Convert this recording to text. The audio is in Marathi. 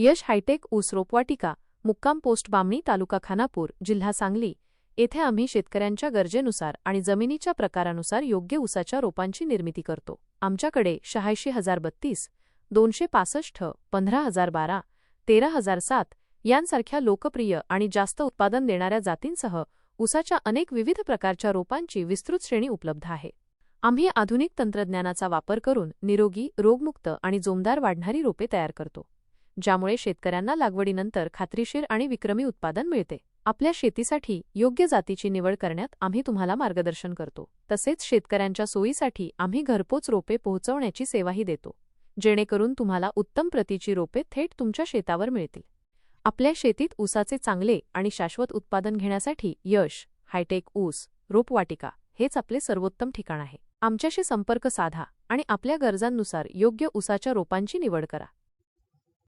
यश हायटेक ऊस रोपवाटिका मुक्काम पोस्ट बामणी तालुका खानापूर जिल्हा सांगली. येथे आम्ही शेतकऱ्यांच्या गरजेनुसार आणि जमिनीच्या प्रकारानुसार योग्य ऊसाच्या रोपांची निर्मिती करतो. आमच्याकडे शहाऐंशी हजार बत्तीस दोनशे पासष्ट पंधरा हजार बारा तेरा हजार सात यांसारख्या लोकप्रिय आणि जास्त उत्पादन देणाऱ्या जातींसह ऊसाच्या अनेक विविध प्रकारच्या रोपांची विस्तृत श्रेणी उपलब्ध आहे. आम्ही आधुनिक तंत्रज्ञानाचा वापर करून निरोगी रोगमुक्त आणि जोमदार वाढणारी रोपे तयार करतो. ज्यामुळे शेतकऱ्यांना लागवडीनंतर खात्रीशीर आणि विक्रमी उत्पादन मिळते. आपल्या शेतीसाठी योग्य जातीची निवड करण्यात आम्ही तुम्हाला मार्गदर्शन करतो. तसेच शेतकऱ्यांच्या सोयीसाठी आम्ही घरपोच रोपे पोहोचवण्याची सेवाही देतो. जेणेकरून तुम्हाला उत्तम प्रतीची रोपे थेट तुमच्या शेतावर मिळतील. आपल्या शेतीत ऊसाचे चांगले आणि शाश्वत उत्पादन घेण्यासाठी यश हायटेक ऊस रोपवाटिका हेच आपले सर्वोत्तम ठिकाण आहे. आमच्याशी संपर्क साधा आणि आपल्या गरजांनुसार योग्य ऊसाच्या रोपांची निवड करा.